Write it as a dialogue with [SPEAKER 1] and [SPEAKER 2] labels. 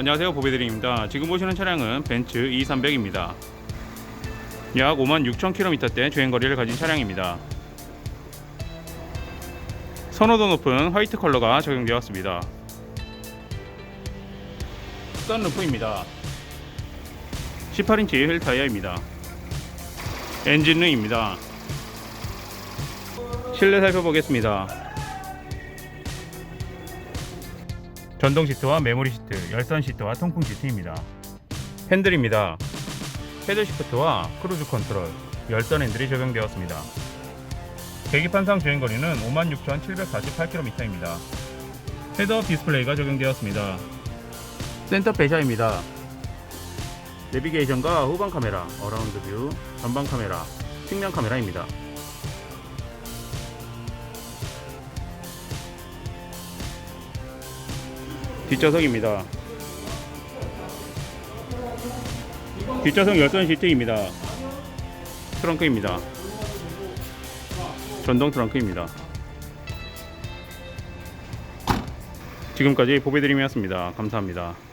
[SPEAKER 1] 안녕하세요. 보배드림입니다. 지금 보시는 차량은 벤츠 E300입니다. 약 56,000km대 주행거리를 가진 차량입니다. 선호도 높은 화이트 컬러가 적용되었습니다. 썬루프입니다. 18인치 휠 타이어입니다. 엔진룸입니다. 실내 살펴보겠습니다 전동 시트와 메모리 시트, 열선 시트와 통풍 시트입니다. 핸들입니다. 패드 시프트와 크루즈 컨트롤, 열선 핸들이 적용되었습니다. 계기판상 주행거리는 56,748km입니다. 헤드업 디스플레이가 적용되었습니다. 센터 배샤입니다. 내비게이션과 후방 카메라, 어라운드 뷰, 전방 카메라, 측면 카메라입니다. 뒷좌석입니다. 뒷좌석 열선 시트입니다. 트렁크입니다. 전동 트렁크입니다. 지금까지 보배드림이었습니다. 감사합니다.